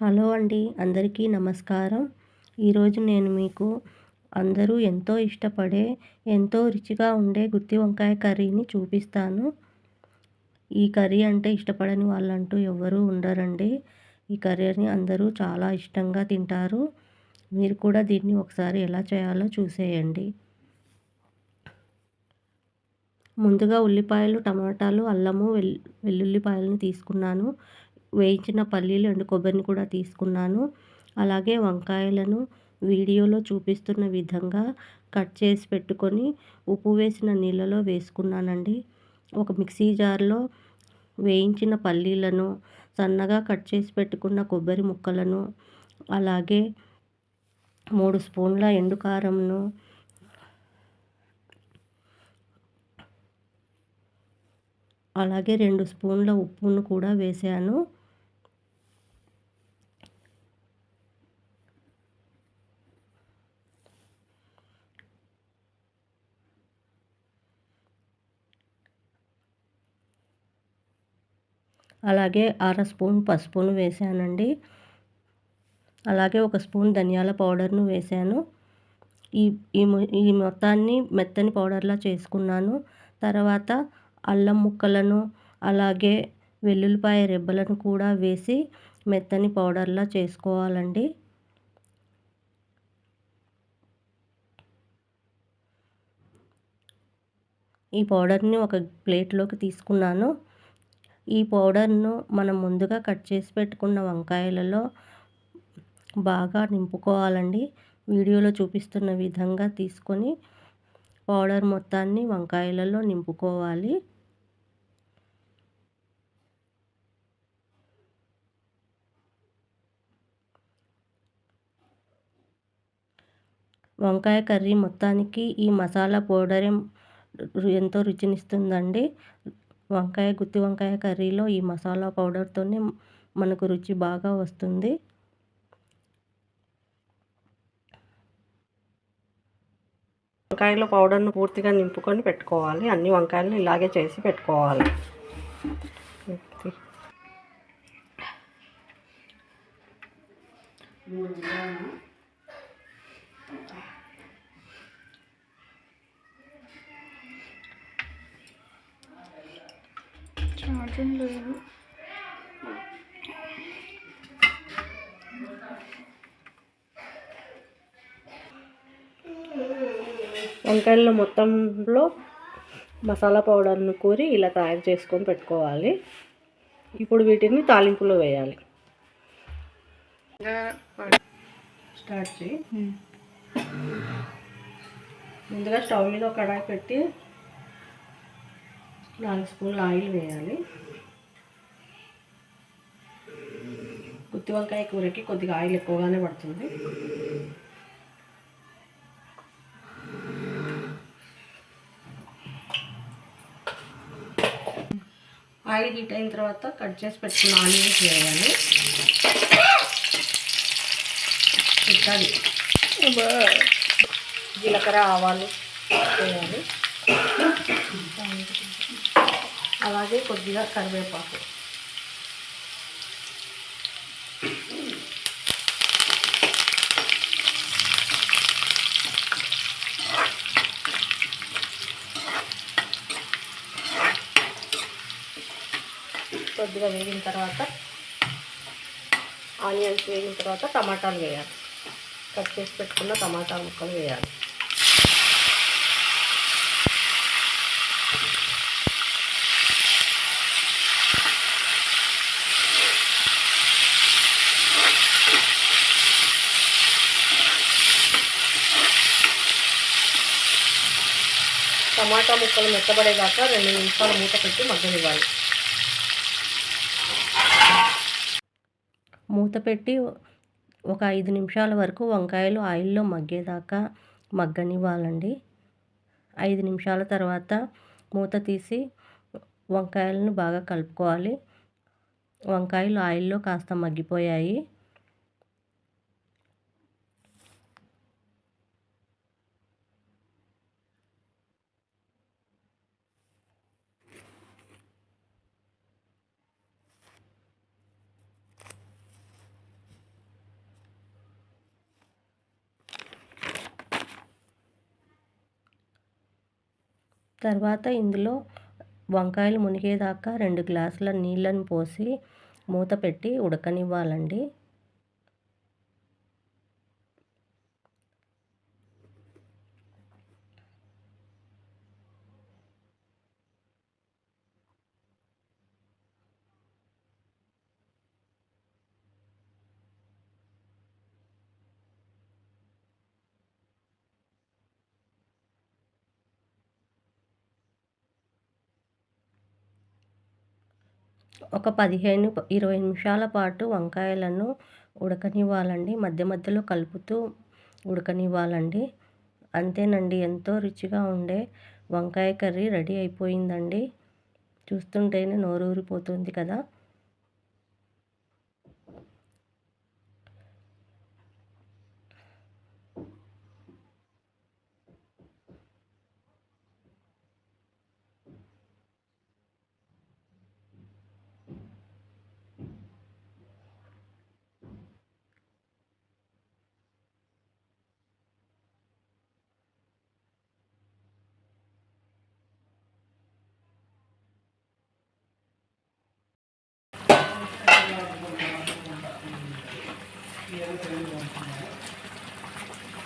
Hello అండి అందరికీ నమస్కారం. ఈరోజు నేను మీకు అందరూ ఎంతో ఇష్టపడే ఎంతో రుచిగా ఉండే గుత్తి వంకాయ కర్రీని చూపిస్తాను. ఈ కర్రీ అంటే ఇష్టపడని వాళ్ళంటూ ఎవరూ ఉండరండి. ఈ కర్రీని అందరూ చాలా ఇష్టంగా తింటారు. మీరు కూడా దీన్ని ఒకసారి ఎలా చేయాలో చూసేయండి. ముందుగా ఉల్లిపాయలు టమాటాలు అల్లము వెల్ వెల్లుల్లిపాయలను తీసుకున్నాను. వేయించిన పల్లీలు ఎండు కొబ్బరిని కూడా తీసుకున్నాను. అలాగే వంకాయలను వీడియోలో చూపిస్తున్న విధంగా కట్ చేసి పెట్టుకొని ఉప్పు వేసిన నీళ్ళలో వేసుకున్నానండి. ఒక మిక్సీ జార్లో వేయించిన పల్లీలను సన్నగా కట్ చేసి పెట్టుకున్న కొబ్బరి ముక్కలను అలాగే మూడు స్పూన్ల ఎండుకారంను అలాగే రెండు స్పూన్ల ఉప్పును కూడా వేసాను. అలాగే అర స్పూన్ పసుపును వేసానండి. అలాగే ఒక స్పూన్ ధనియాల పౌడర్ను వేసాను. ఈ ఈ ఈ మొత్తాన్ని మెత్తని పౌడర్లా చేసుకున్నాను. తర్వాత అల్లం ముక్కలను అలాగే వెల్లుల్లిపాయ రెబ్బలను కూడా వేసి మెత్తని పౌడర్లా చేసుకోవాలండి. ఈ పౌడర్ని ఒక ప్లేట్లోకి తీసుకున్నాను. ఈ పౌడర్ను మనం ముందుగా కట్ చేసి పెట్టుకున్న వంకాయలలో బాగా నింపుకోవాలండి. వీడియోలో చూపిస్తున్న విధంగా తీసుకొని పౌడర్ మొత్తాన్ని వంకాయలలో నింపుకోవాలి. వంకాయ కర్రీ మొత్తానికి ఈ మసాలా పౌడరే ఎంతో రుచినిస్తుందండి. వంకాయ గుత్తి వంకాయ కర్రీలో ఈ మసాలా పౌడర్తోనే మనకు రుచి బాగా వస్తుంది. వంకాయలో పౌడర్ను పూర్తిగా నింపుకొని పెట్టుకోవాలి. అన్ని వంకాయలను ఇలాగే చేసి పెట్టుకోవాలి. ఛార్జింగ్ లేదు. వంకాయల్లో మొత్తంలో మసాలా పౌడర్ను కూరి ఇలా తయారు చేసుకొని పెట్టుకోవాలి. ఇప్పుడు వీటిని తాలింపులో వేయాలి. స్టార్ట్ చేయి. ముందుగా స్టవ్ మీద కడాయి పెట్టి నాలుగు స్పూన్ల ఆయిల్ వేయాలి. గుత్తి వంకాయ కూరకి కొద్దిగా ఆయిల్ ఎక్కువగానే పడుతుంది. ఆయిల్ హీట్ అయిన తర్వాత కట్ చేసి పెట్టుకున్న ఆనియన్స్ వేయాలి. పెట్టాలి. జీలకర్ర ఆవాలు వేయాలి. అలాగే కొద్దిగా కరివేపాకు. కొద్దిగా వేగిన తర్వాత ఆనియన్స్ వేగిన తర్వాత టమాటాలు వేయాలి. కట్ చేసి పెట్టుకున్న టమాటా ముక్కలు వేయాలి. టమాటా ముక్కలు మెత్తబడేదాకా రెండు నిమిషాలు మూత పెట్టి మగ్గనివ్వాలి. మూత పెట్టి ఒక ఐదు నిమిషాల వరకు వంకాయలు ఆయిల్లో మగ్గేదాకా మగ్గనివ్వాలండి. ఐదు నిమిషాల తర్వాత మూత తీసి వంకాయలను బాగా కలుపుకోవాలి. వంకాయలు ఆయిల్లో కాస్త మగ్గిపోయాయి. తర్వాత ఇందులో వంకాయలు మునిగేదాకా రెండు గ్లాసుల నీళ్ళను పోసి మూత పెట్టి ఉడకనివ్వాలండి. ఒక పదిహేను ఇరవై నిమిషాల పాటు వంకాయలను ఉడకనివ్వాలండి. మధ్య మధ్యలో కలుపుతూ ఉడకనివ్వాలండి. అంతేనండి ఎంతో రుచిగా ఉండే వంకాయ కర్రీ రెడీ అయిపోయిందండి. చూస్తుంటేనే నోరూరిపోతుంది కదా.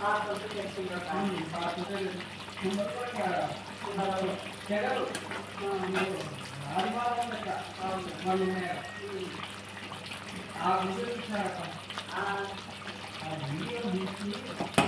వేక నీళ్ళు ఎన్నో ఆ ఆ వీడియో తీసి